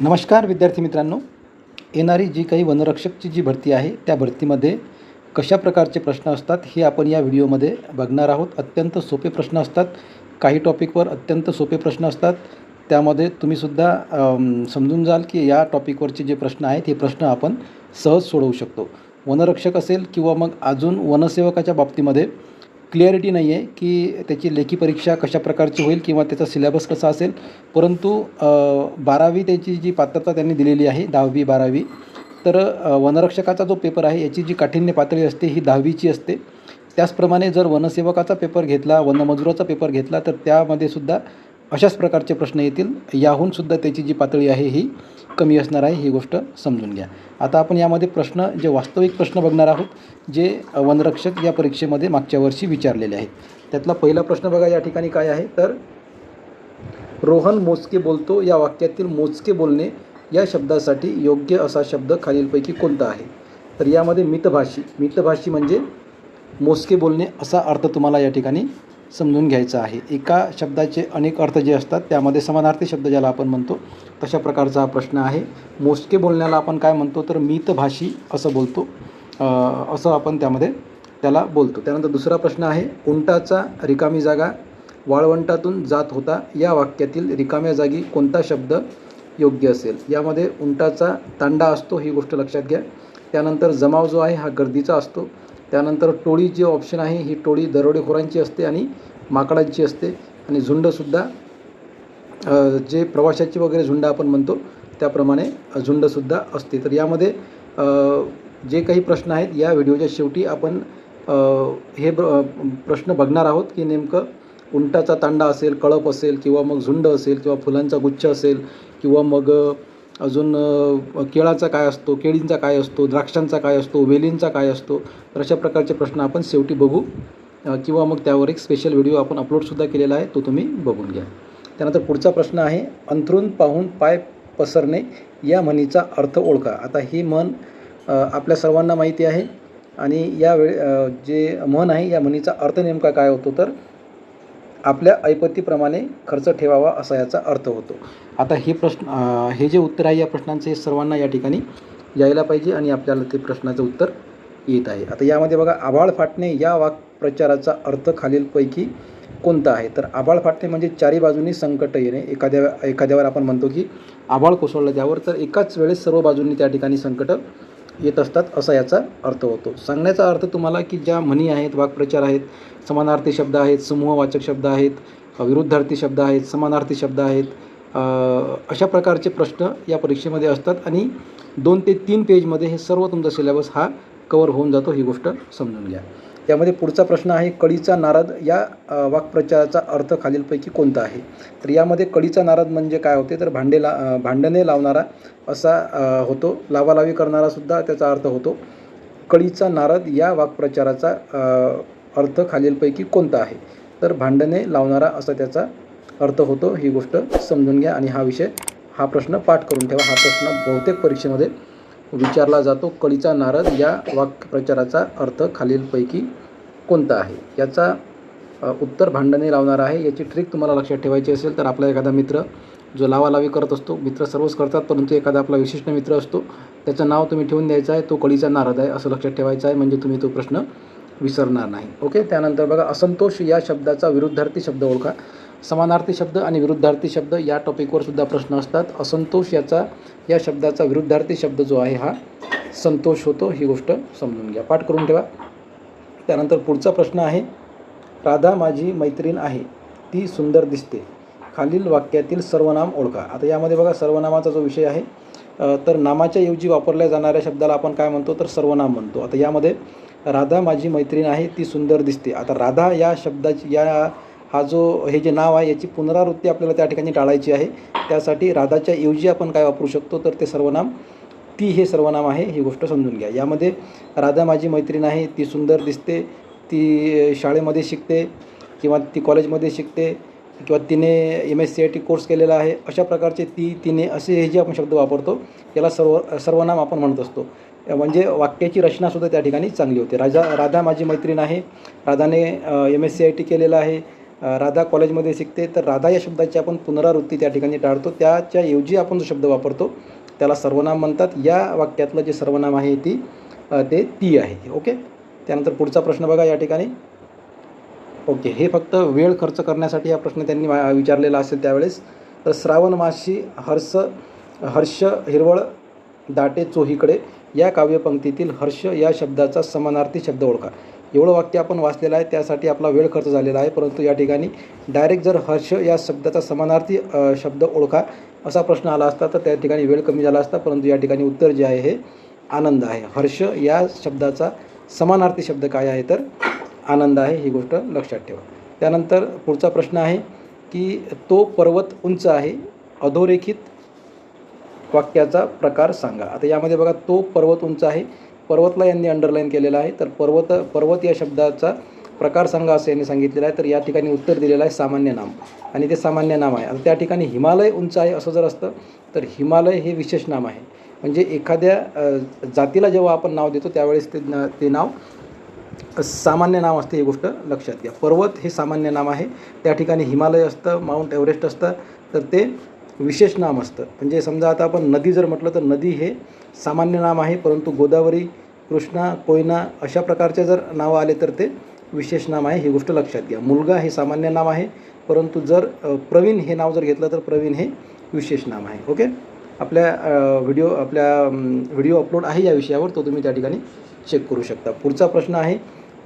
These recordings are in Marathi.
नमस्कार विद्यार्थी मित्रांनो. येणारी जी काही वनरक्षकची जी भरती आहे त्या भरतीमध्ये कशा प्रकारचे प्रश्न असतात हे आपण या व्हिडिओमध्ये बघणार आहोत. अत्यंत सोपे प्रश्न असतात. काही टॉपिकवर अत्यंत सोपे प्रश्न असतात. त्यामध्ये तुम्हीसुद्धा समजून जाल की या टॉपिकवरचे जे प्रश्न आहेत हे प्रश्न आपण सहज सोडवू शकतो. वनरक्षक असेल किंवा मग अजून वनसेवकाच्या बाबतीमध्ये क्लिअरिटी नाही आहे की त्याची लेखी परीक्षा कशा प्रकारची होईल किंवा त्याचा सिलेबस कसा असेल. परंतु बारावी त्याची जी पात्रता त्यांनी दिलेली आहे दहावी बारावी तर वनरक्षकाचा जो पेपर आहे याची जी काठिण्य पातळी असते ही दहावीची असते. त्याचप्रमाणे जर वनसेवकाचा पेपर घेतला वनमजुराचा पेपर घेतला तर त्यामध्ये सुद्धा अशाच प्रकारचे प्रश्न येतील. याहून सुद्धा त्याची जी पातळी आहे ही कमी असणार आहे ही गोष्ट समजून घ्या. आता आपण यामध्ये प्रश्न जे वास्तविक प्रश्न बघणार आहोत जे वनरक्षक या परीक्षेमध्ये मागच्या वर्षी विचारलेले आहेत. त्यातला पहिला प्रश्न बघा या ठिकाणी काय आहे? तर रोहन मोजके बोलतो या वाक्यातील मोजके बोलणे या शब्दासाठी योग्य असा शब्द खालीलपैकी कोणता आहे? तर यामध्ये मितभाषी. मितभाषी म्हणजे मोजके बोलणे असा अर्थ तुम्हाला या ठिकाणी समजून घ्यायचं आहे. एका शब्दाचे अनेक अर्थ जे असतात त्यामध्ये समानार्थी शब्द ज्याला आपण म्हणतो तशा प्रकारचा हा प्रश्न आहे. मोजके बोलण्याला आपण काय म्हणतो तर मितभाषी असं बोलतो. असं आपण त्यामध्ये त्याला बोलतो. त्यानंतर दुसरा प्रश्न आहे उंटाचा रिकामी जागा वाळवंटातून जात होता या वाक्यातील रिकाम्या जागी कोणता शब्द योग्य असेल? यामध्ये उंटाचा तांडा असतो ही गोष्ट लक्षात घ्या. त्यानंतर जमाव जो आहे हा गर्दीचा असतो. त्यानंतर टोळी जे ऑप्शन आहे ही टोळी दरोडेखोरांची असते आणि माकडांची असते. आणि झुंडसुद्धा जे प्रवाशाची वगैरे झुंड आपण म्हणतो त्याप्रमाणे झुंडसुद्धा असते. तर यामध्ये जे काही प्रश्न आहेत या व्हिडिओच्या शेवटी आपण हे ब- प्रश्न बघणार आहोत की नेमकं उंटाचा तांडा असेल कळप असेल किंवा मग झुंड असेल किंवा फुलांचा गुच्छ असेल किंवा मग अजून केळाचा काय असतो केळींचा काय असतो द्राक्षांचा काय असतो वेलींचा काय असतो तर अशा प्रकारचे प्रश्न आपण शेवटी बघू. किंवा मग त्यावर एक स्पेशल व्हिडिओ आपण अपलोडसुद्धा केलेला आहे तो तुम्ही बघून घ्या. त्यानंतर पुढचा प्रश्न आहे अंथरून पाहून पाय पसरणे या म्हणीचा अर्थ ओळखा. आता ही म्हण आपल्या सर्वांना माहिती आहे. आणि या वेळे जे म्हण आहे या म्हणीचा अर्थ नेमका काय होतो तर आपल्या ऐपतीप्रमाणे खर्च ठेवावा असा याचा अर्थ होतो. आता हे प्रश्न हे जे उत्तर आहे या प्रश्नांचे सर्वांना या ठिकाणी यायला पाहिजे आणि आपल्याला ते प्रश्नाचं उत्तर येत आहे. आता यामध्ये बघा आभाळ फाटणे या वाक्प्रचाराचा अर्थ खालीलपैकी कोणता आहे? तर आभाळ फाटणे म्हणजे चारी बाजूंनी संकट येणे. एखाद्या एखाद्यावर आपण म्हणतो की आभाळ कोसळलं त्यावर तर एकाच वेळेस सर्व बाजूंनी त्या ठिकाणी संकट येत असतात असा याचा अर्थ होतो. सांगण्याचा अर्थ तुम्हाला की ज्या म्हणी आहेत वाक्प्रचार आहेत समानार्थी शब्द आहेत समूहवाचक शब्द आहेत विरुद्धार्थी शब्द आहेत समानार्थी शब्द आहेत अशा प्रकारचे प्रश्न या परीक्षेमध्ये असतात आणि दोन ते तीन पेजमध्ये हे सर्व तुमचा सिलेबस हा कवर होऊन जातो ही गोष्ट समजून घ्या. त्यामध्ये पुढचा प्रश्न आहे कळीचा नारद या वाक्प्रचाराचा अर्थ खालीलपैकी कोणता आहे? तर यामध्ये कळीचा नारद म्हणजे काय होते? तर भांडे ला भांडणे लावणारा असा होतो लावालावी करणारासुद्धा त्याचा अर्थ होतो. कळीचा नारद या वाक्प्रचाराचा अर्थ खालीलपैकी कोणता आहे? तर भांडणे लावणारा असा त्याचा अर्थ होतो. ही गोष्ट समजून घ्या आणि हा विषय हा प्रश्न पाठ करून ठेवा. हा प्रश्न बहुतेक परीक्षेमध्ये विचारला जातो कळीचा नारद या वाक्प्रचाराचा अर्थ खालीलपैकी कोणता आहे? याचा उत्तर भांडणे लावणार आहे. याची ट्रिक तुम्हाला लक्षात ठेवायची असेल तर आपला एखादा मित्र जो लावालावी करत असतो मित्र सर्वच करतात परंतु एखादा आपला विशिष्ट मित्र असतो त्याचं नाव तुम्ही ठेवून द्यायचं आहे तो कळीचा नारद आहे असं लक्षात ठेवायचं आहे म्हणजे तुम्ही तो प्रश्न विसरणार नाही. ओके? त्यानंतर बघा असंतोष या शब्दाचा विरुद्धार्थी शब्द ओळखा. समानार्थी शब्द आणि विरुद्धार्थी शब्द या टॉपिकवर सुद्धा प्रश्न असतात. असंतोष याचा या शब्दाचा विरुद्धार्थी शब्द जो आहे हा संतोष होतो ही गोष्ट समजून घ्या. पाठ करून ठेवा. त्यानंतर पुढचा प्रश्न आहे. राधा माझी मैत्रीण आहे. ती सुंदर दिसते. खालील वाक्यातील सर्वनाम ओळखा. आता यामध्ये बघा सर्वनामाचा जो विषय आहे तर नामाच्या ऐवजी वापरल्या जाणाऱ्या शब्दाला आपण काय म्हणतो? तर सर्वनाम म्हणतो. आता यामध्ये राधा माझी मैत्रीण आहे ती सुंदर दिसते. आता राधा या शब्दाची या हा जो हे जे नाव आहे याची पुनरावृत्ती आपल्याला त्या ठिकाणी टाळायची आहे. त्यासाठी राधाच्या ऐवजी आपण काय वापरू शकतो तर ते सर्वनाम ती हे सर्वनाम आहे ही गोष्ट समजून घ्या. यामध्ये राधा माझी मैत्रीण आहे ती सुंदर दिसते ती शाळेमध्ये शिकते किंवा ती कॉलेजमध्ये शिकते किंवा तिने M S C I T course केलेला आहे अशा प्रकारचे ती तिने असे हे जे आपण शब्द वापरतो याला सर्व सर्वनाम आपण म्हणत असतो. म्हणजे वाक्याची रचनासुद्धा त्या ठिकाणी चांगली होते. राजा राधा माझी मैत्रीण आहे राधाने M S C I T केलेलं आहे राधा कॉलेजमध्ये शिकते. तर राधा या शब्दाची आपण पुनरावृत्ती त्या ठिकाणी टाळतो. त्याच्या ऐवजी आपण जो शब्द वापरतो त्याला सर्वनाम म्हणतात. या वाक्यातलं जे सर्वनाम आहे ती ते ती आहे. ओके? त्यानंतर पुढचा प्रश्न बघा या ठिकाणी. ओके हे फक्त वेळ खर्च करण्यासाठी हा प्रश्न त्यांनी विचारलेला असेल त्यावेळेस. तर श्रावण मासी हर्ष हर्ष हिरवळ दाटे चोहीकडे. या काव्यपंक्तीतील हर्ष या शब्दाचा समानार्थी शब्द ओळखा. एवढं वाक्य आपण वाचलेलं आहे त्यासाठी आपला वेळ खर्च झालेला आहे परंतु या ठिकाणी डायरेक्ट जर हर्ष या शब्दाचा समानार्थी शब्द ओळखा असा प्रश्न आला असता तर त्या ठिकाणी वेळ कमी झाला असता परंतु या ठिकाणी उत्तर जे आहे हे आनंद आहे. हर्ष या शब्दाचा समानार्थी शब्द काय आहे तर आनंद आहे ही गोष्ट लक्षात ठेवा. त्यानंतर पुढचा प्रश्न आहे की तो पर्वत उंच आहे अधोरेखित वाक्याचा प्रकार सांगा. आता यामध्ये बघा तो पर्वत उंच आहे. पर्वतला यांनी अंडरलाईन केलेला आहे. तर पर्वत पर्वत या शब्दाचा प्रकार सांगा असं यांनी सांगितलेलं आहे. तर या ठिकाणी उत्तर दिलेलं आहे सामान्य नाम. आणि ते सामान्य नाम आहे. आता त्या ठिकाणी हिमालय उंच आहे असं जर असतं तर हिमालय हे विशेष नाम आहे. म्हणजे एखाद्या जातीला जेव्हा आपण नाव देतो त्यावेळेस ते ते नाव सामान्य नाव असते ही गोष्ट लक्षात घ्या. पर्वत हे सामान्य नाम आहे. त्या ठिकाणी हिमालय असतं माउंट एव्हरेस्ट असतं. तर ते विशेष नाम असतं. म्हणजे समजा आता आपण नदी जर म्हटलं तर नदी हे सामान्य नाम आहे परंतु गोदावरी कृष्णा कोयना अशा प्रकारचे जर नावं आले तर ते विशेष नाम आहे ही गोष्ट लक्षात घ्या. मुलगा हे सामान्य नाम आहे परंतु जर प्रवीण हे नाव जर घेतलं तर प्रवीण हे विशेष नाम आहे. ओके? आपल्या व्हिडिओ आपल्या व्हिडिओ अपलोड आहे या विषयावर तो तुम्ही त्या ठिकाणी चेक करू शकता. पुढचा प्रश्न आहे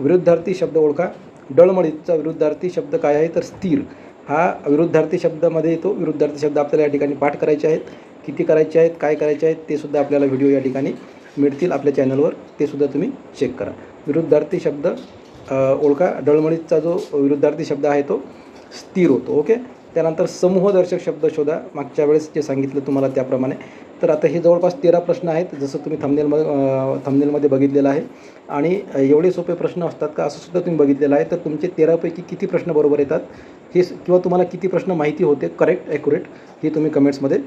विरुद्धार्थी शब्द ओळखा. डळमळीचा विरुद्धार्थी शब्द काय आहे? तर स्थिर. हा विरुद्धार्थी शब्दामध्ये येतो. विरुद्धार्थी शब्द आपल्याला या ठिकाणी पाठ करायचे आहेत. किती करायचे आहेत काय करायचे आहेत ते सुद्धा आपल्याला व्हिडिओ या ठिकाणी मिळतील आपल्या चॅनलवर. ते सुद्धा तुम्ही चेक करा. विरुद्धार्थी शब्द ओळखा. डळमळीचा जो विरुद्धार्थी शब्द आहे तो स्थिर होतो. ओके त्यानंतर समूहदर्शक शब्द शोधा. मागच्या वेळेस जे सांगितलं तुम्हाला त्याप्रमाणे. तर आता हे जवळपास तेरा प्रश्न आहेत जसं तुम्ही थमनेलमध्ये थमनेलमध्ये बघितलेलं आहे. आणि एवढे सोपे प्रश्न असतात का असं सुद्धा तुम्ही बघितलेलं आहे. तर तुमचे तेरापैकी किती प्रश्न बरोबर येतात हे किंवा तुम्हाला किती प्रश्न माहिती होते करेक्ट ॲक्युरेट हे तुम्ही कमेंट्समध्ये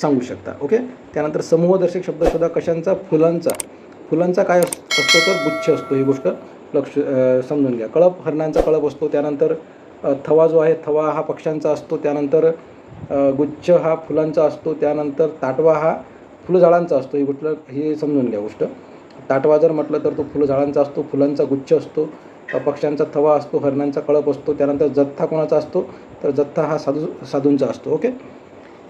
सांगू शकता. ओके त्यानंतर समूहदर्शक शब्द शोधा. कशांचा? फुलांचा. फुलांचा काय अस- असतो तर गुच्छ असतो ही गोष्ट. लक्ष समजून घ्या. कळप हरणांचा कळप असतो. त्यानंतर थवा जो आहे थवा हा पक्ष्यांचा असतो त्यानंतर गुच्छ हा फुलांचा असतो त्यानंतर ताटवा हा फुलझाडांचा असतो. ही गोष्ट हे समजून घ्या गोष्ट. ताटवा जर म्हटलं तर तो फुलझाडांचा असतो फुलांचा गुच्छ असतो पक्ष्यांचा थवा असतो हरणांचा कळप असतो त्यानंतर जथ्था कोणाचा असतो तर जथ्था हा साधू साधूंचा असतो ओके?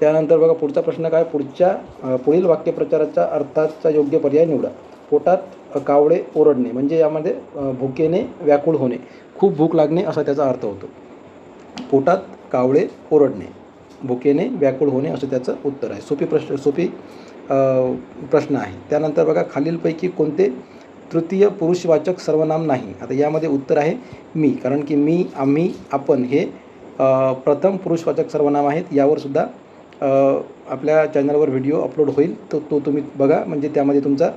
त्यानंतर बघा पुढचा प्रश्न काय? पुढच्या पुढील वाक्यप्रचाराच्या अर्थाचा योग्य पर्याय निवडा. पोटात कावळे ओरडणे म्हणजे यामध्ये भुकेने व्याकुळ होणे. खूप भूक लागणे असा त्याचा अर्थ होतो. पोटात कावळे ओरडणे भुकेने व्याकुळ होणे असं त्याचं उत्तर आहे. सोपी प्रश्न सोपी प्रश्न आहे. त्यानंतर बघा खालीलपैकी कोणते तृतीय पुरुषवाचक सर्वनाम नाही? आता यामध्ये उत्तर आहे मी कारण की मी आम्ही आपण हे प्रथम पुरुषवाचक सर्वनाम आहेत. यावरसुद्धा आपल्या चॅनलवर व्हिडिओ अपलोड होईल. तो तो तुम्ही बघा म्हणजे त्यामध्ये तुमचा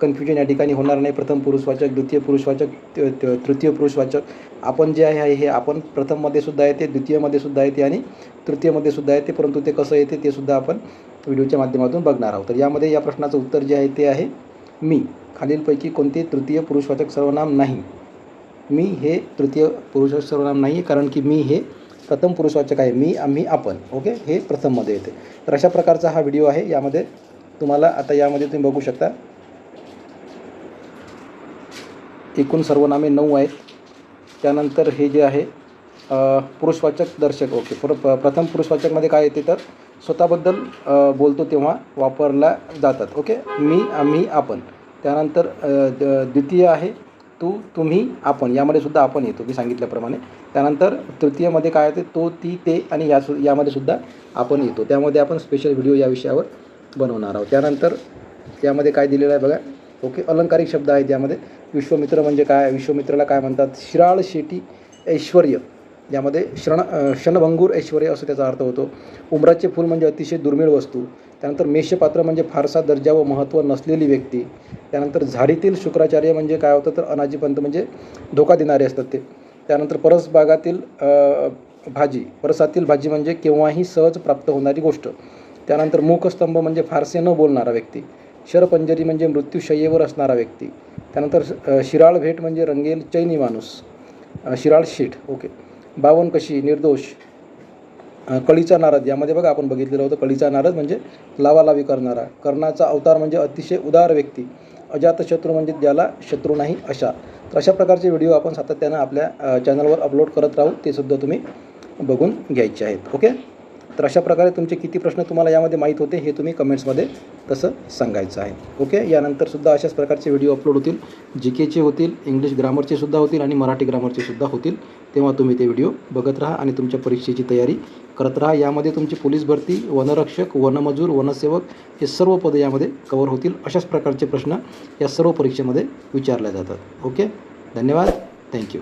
कन्फ्युजन या ठिकाणी होणार नाही. प्रथम पुरुषवाचक द्वितीय पुरुषवाचक त- तृतीय पुरुषवाचक आपण जे आहे हे आपण प्रथममध्ये सुद्धा येते द्वितीयमध्ये सुद्धा येते आणि तृतीयमध्ये सुद्धा येते. परंतु ते कसं येते ते सुद्धा आपण व्हिडिओच्या माध्यमातून बघणार आहोत. तर यामध्ये या प्रश्नाचं उत्तर जे आहे ते आहे मी. खालीलपैकी कोणते तृतीय पुरुषवाचक सर्वनाम नाही? मी हे तृतीय पुरुषवाचक सर्वनाम नाही कारण की मी हे प्रथम पुरुषवाचक आहे. मी आम्ही आपण. ओके? हे प्रथममध्ये येते. तर अशा प्रकारचा हा व्हिडिओ आहे. यामध्ये तुम्हाला आता यामध्ये तुम्ही बघू शकता. एकूण सर्वनामे नऊ आहेत. त्यानंतर हे जे आहे पुरुषवाचक दर्शक. ओके पुर प्रथम पुरुषवाचकमध्ये काय येते तर स्वतःबद्दल बोलतो तेव्हा वापरला जातात. ओके मी आम्ही आपण. त्यानंतर द्वितीय आहे तू तुम्ही आपण. यामध्ये सुद्धा आपण येतो मी सांगितल्याप्रमाणे. त्यानंतर तृतीयमध्ये काय येते तो ती ते आणि या सु यामध्ये सुद्धा आपण येतो. त्यामध्ये आपण स्पेशल व्हिडिओ या विषयावर बनवणार आहोत. त्यानंतर यामध्ये काय दिलेलं आहे बघा. ओके अलंकारिक शब्द आहेत यामध्ये. विश्वमित्र म्हणजे काय? विश्वमित्राला काय म्हणतात? शिराळ शेटी ऐश्वर यामध्ये श्रण क्षणभंगूर ऐश्वर असं त्याचा अर्थ होतो. उमराचे फूल म्हणजे अतिशय दुर्मिळ वस्तू. त्यानंतर मेषपात्र म्हणजे फारसा दर्जा व महत्त्व नसलेली व्यक्ती. त्यानंतर झाडीतील शुक्राचार्य म्हणजे काय होतं? तर अनाजीपंत म्हणजे धोका देणारे असतात ते. त्यानंतर परसबागातील भाजी. परसातील भाजी म्हणजे केव्हाही सहज प्राप्त होणारी गोष्ट. त्यानंतर मुखस्तंभ म्हणजे फारसे न बोलणारा व्यक्ती. शरपंजरी म्हणजे मृत्यूशय्येवर असणारा व्यक्ती. त्यानंतर शिराळ भेट म्हणजे रंगेल चैनी माणूस. शिराळ शीठ. ओके. बावन कशी? निर्दोष. कळीचा नारद. यामध्ये बघा आपण बघितलेलं होतं कळीचा नारद म्हणजे लावालावी करणारा. कर्णाचा अवतार म्हणजे अतिशय उदार व्यक्ती. अजातशत्रू म्हणजे ज्याला शत्रू नाही अशा. तर अशा प्रकारचे व्हिडिओ आपण सातत्यानं आपल्या चॅनलवर अपलोड करत राहू. ते सुद्धा तुम्ही बघून घ्यायचे आहेत. ओके? तर अशा प्रकारे तुमचे किती प्रश्न तुम्हाला यामध्ये माहीत होते हे तुम्ही कमेंट्समध्ये तसं सांगायचं आहे. ओके? यानंतर सुद्धा अशाच प्रकारचे व्हिडिओ अपलोड होतील. जी केचे होतील इंग्लिश ग्रामरचे सुद्धा होतील आणि मराठी ग्रामरचे सुद्धा होतील. तेव्हा तुम्ही ते व्हिडिओ बघत राहा आणि तुमच्या परीक्षेची तयारी करत राहा. यामध्ये तुमची पोलीस भरती वनरक्षक वनमजूर वनसेवक हे सर्व पदे यामध्ये कवर होतील. अशाच प्रकारचे प्रश्न या सर्व परीक्षेमध्ये विचारले जातात. ओके? धन्यवाद. थँक्यू